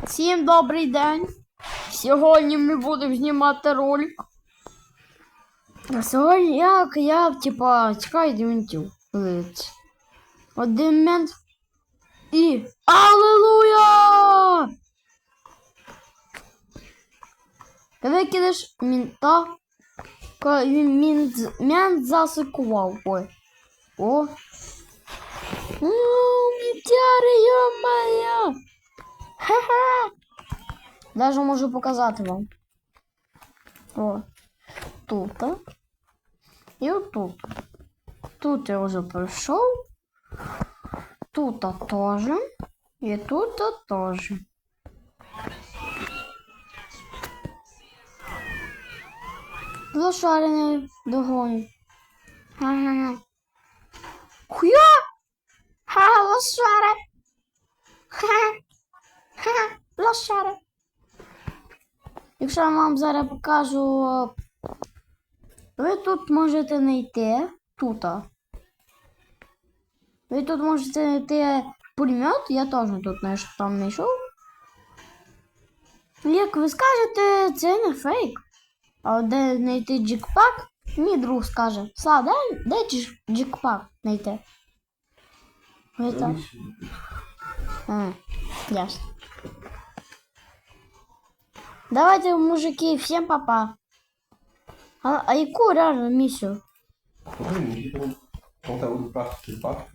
Всім добрий день. Сьогодні ми будемо знімати ролик. А Сьогодні як я, типа, чекаю дементів. Один мент. І. Аллилуйя! Викидеш мінта. Він мент, засикував. Ой. О, Даже можу показати вам. О. Тут. І отут. Тут я вже пройшов. Тут теж. І тут теж. Зашарений догоню. Ха-ха-ха. Хуя! Ха, лошаре! Ха! Ха! Лошаре! Якщо я вам зараз покажу, ви тут можете знайти тут. Ви тут можете знайти пулемет, я теж тут там знайшов. Як ви скажете, це не фейк. А де знайти джекпак, мій друг скаже. Слава, де, де дж- джекпак знайти? Ви там. А, ясно. Давайте, мужики, всем папа. А, а яку реально місію? Ой, ну, Conteúdo pra, pra, pra,